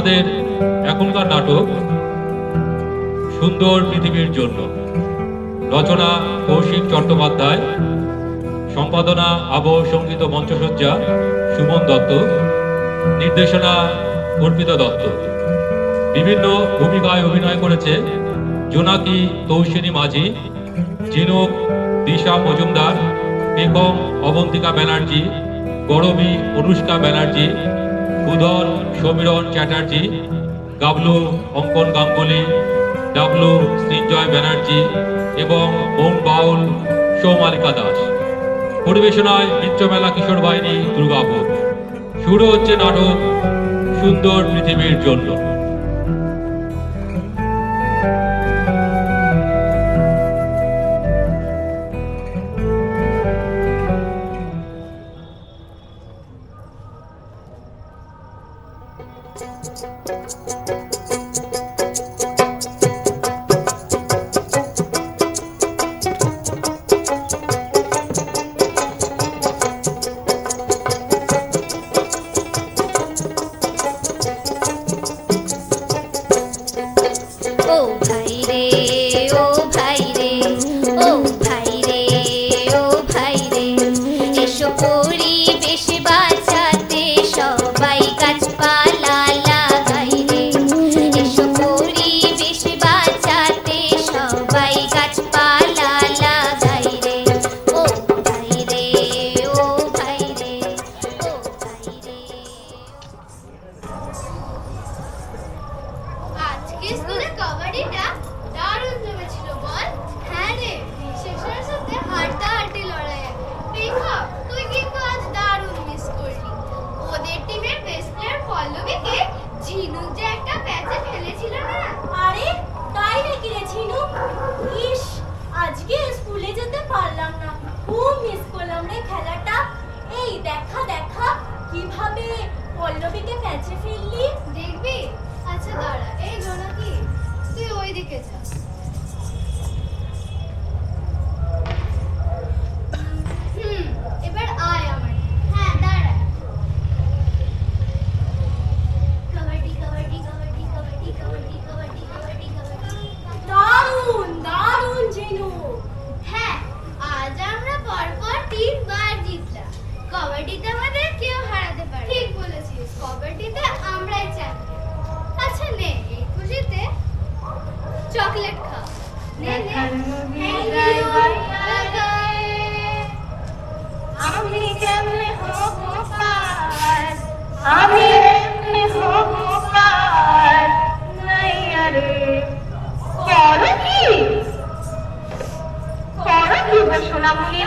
আমাদের এখনকার নাটক সুন্দর পৃথিবীর জন্য। রচনা কৌশিক চট্টোপাধ্যায়, সম্পাদনা আবহ সংগীত মঞ্চসজ্জা সুমন দত্ত, নির্দেশনা অর্পিতা দত্ত। বিভিন্ন ভূমিকায় অভিনয় করেছে জোনাকি তৌসিনী মাঝি, জিনুক দিশা মজুমদার, বেগম অবন্তিকা ব্যানার্জি গরমী অনুষ্কা ব্যানার্জি সুদন সমীরণ চ্যাটার্জি, গাবলু অঙ্কন গাঙ্গুলি, ডাবলু সৃঞ্জয় ব্যানার্জি এবং ওম বাউল সোমালিকা দাস। পরিবেশনায় বিচ্ছমেলা কিশোর বাহিনী দুর্গাপুর। শুরু হচ্ছে নাটক সুন্দর পৃথিবীর জন্য। शिवाय เราพรุ่งนี้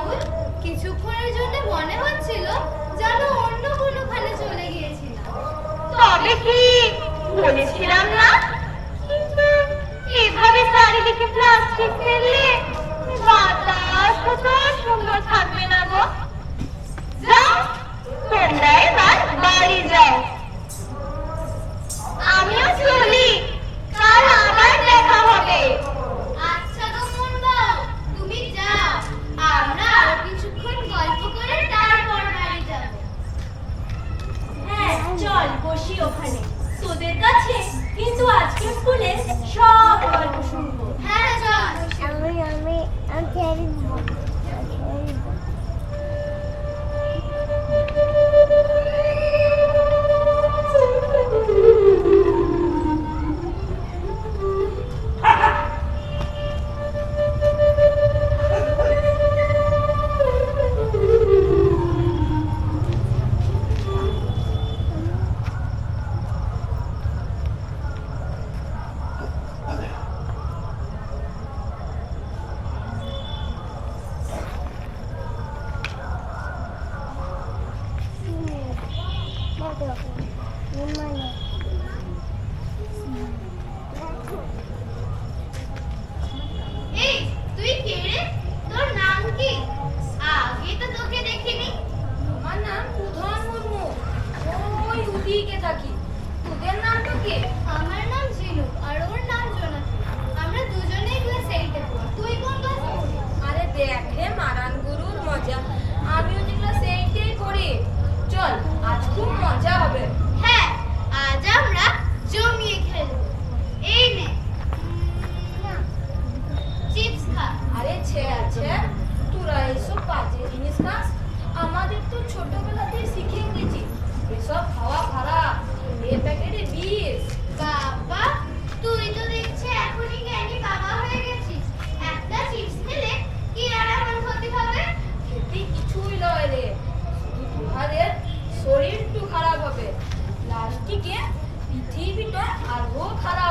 বাবুল কিছুক্ষণের জন্য মনে হচ্ছিল যেন অন্য কোনোখানে চলে গিয়েছিল। তবে কি? বলেছিলাম না? এভাবে চারিদিকে প্লাস্টিক ফেললে আমিও চলি, কাল আবার দেখা হবে। Çok ölmüşüm bu. Her çok. Ama ama ama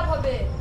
হবে।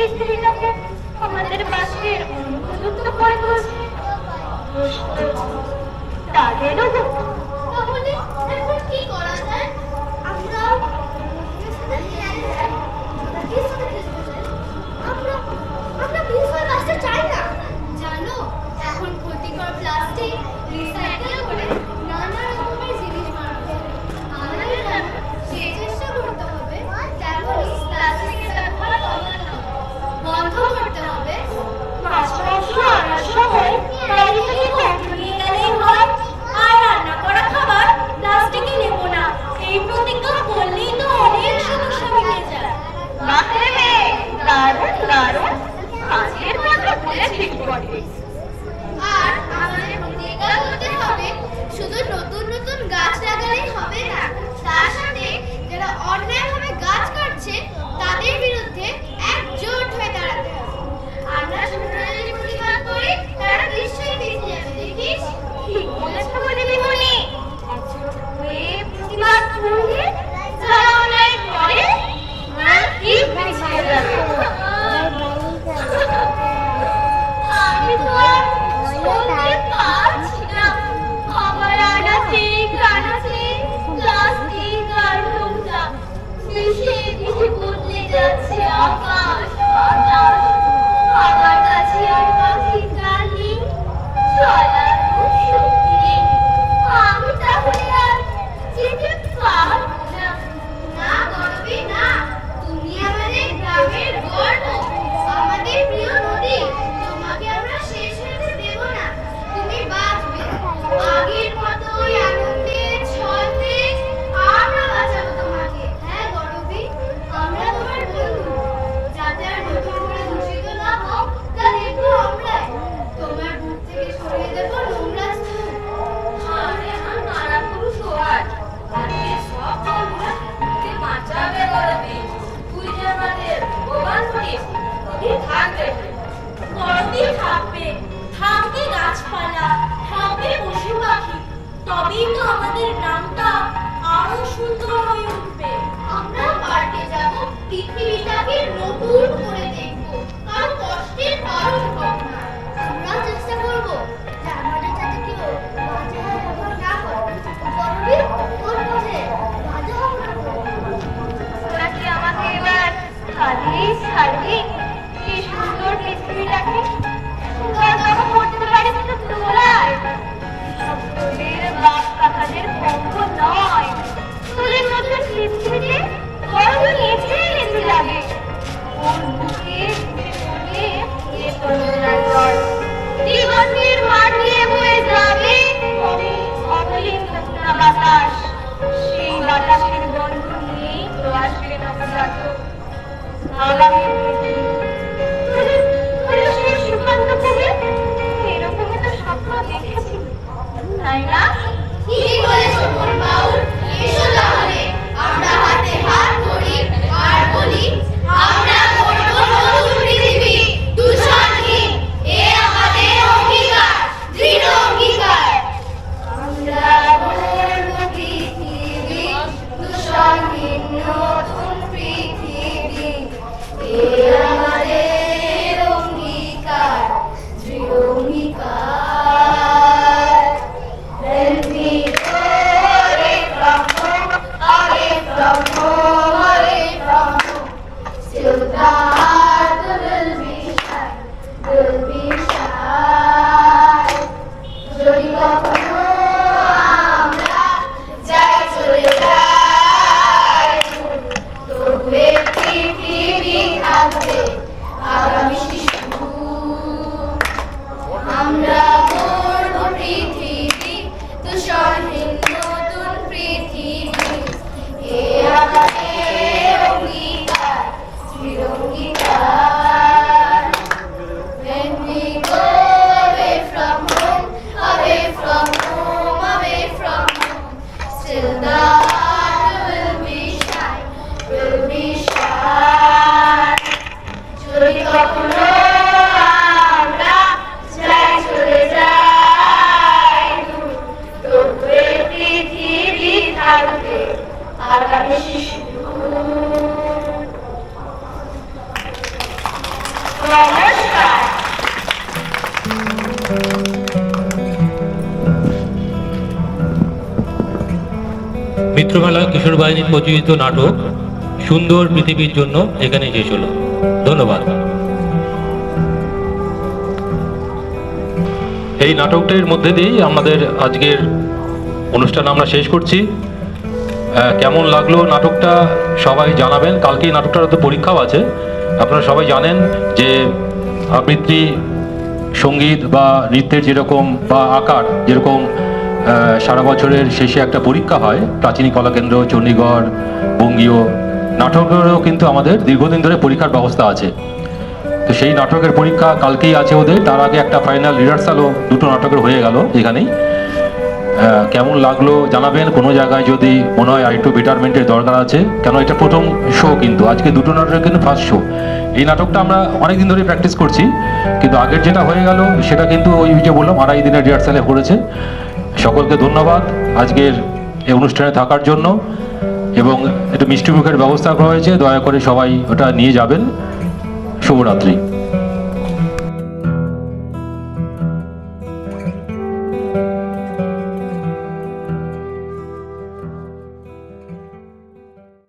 দৃষ্টিহীনকে আমাদের বাসের অনুপযুক্ত করে তুলছে তাদেরও তাহলে এখন কি করা যায়? আমরা এরকমই তো স্বপ্ন দেখেছি তাই না ঠিক বলেছ কিশোর বাহিনীর প্রযোজিত নাটক সুন্দর পৃথিবীর জন্য এখানে শেষ হলো। ধন্যবাদ। এই নাটকটির মধ্যে দিয়েই আমাদের আজকের অনুষ্ঠান আমরা শেষ করছি। কেমন লাগল নাটকটা সবাই জানাবেন। কালকেই নাটকটার তো পরীক্ষাও আছে। আপনারা সবাই জানেন যে আবৃত্তি, সংগীত বা নৃত্যের যেরকম বা আকার যেরকম সারা বছরের শেষে একটা পরীক্ষা হয়। প্রাচীনী কলাকেন্দ্র, চণ্ডীগড়, বঙ্গীয় নাটকেরও কিন্তু আমাদের দীর্ঘদিন ধরে পরীক্ষার ব্যবস্থা আছে। তো সেই নাটকের পরীক্ষা কালকেই আছে ওদের। তার আগে একটা ফাইনাল রিহার্সালও দুটো নাটকের হয়ে গেল এখানেই। কেমন লাগল জানাবেন? কোনো জায়গায় যদি মনে হয় আরেকটু বেটারমেন্টের দরকার আছে। কেন এটা প্রথম শো কিন্তু। আজকে দুটো নাটকের কিন্তু ফার্স্ট শো এই নাটকটা আমরা অনেকদিন ধরে প্র্যাকটিস করছি। কিন্তু আগের যেটা হয়ে গেল, সেটা কিন্তু ওই যে বললাম, আড়াই দিনের রিহার্সালে করেছে। সকলকে ধন্যবাদ আজকের এই অনুষ্ঠানে থাকার জন্য এবং একটু মিষ্টি মুখের ব্যবস্থা করা হয়েছে, দয়া করে সবাই ওটা নিয়ে যাবেন। শুভরাত্রি।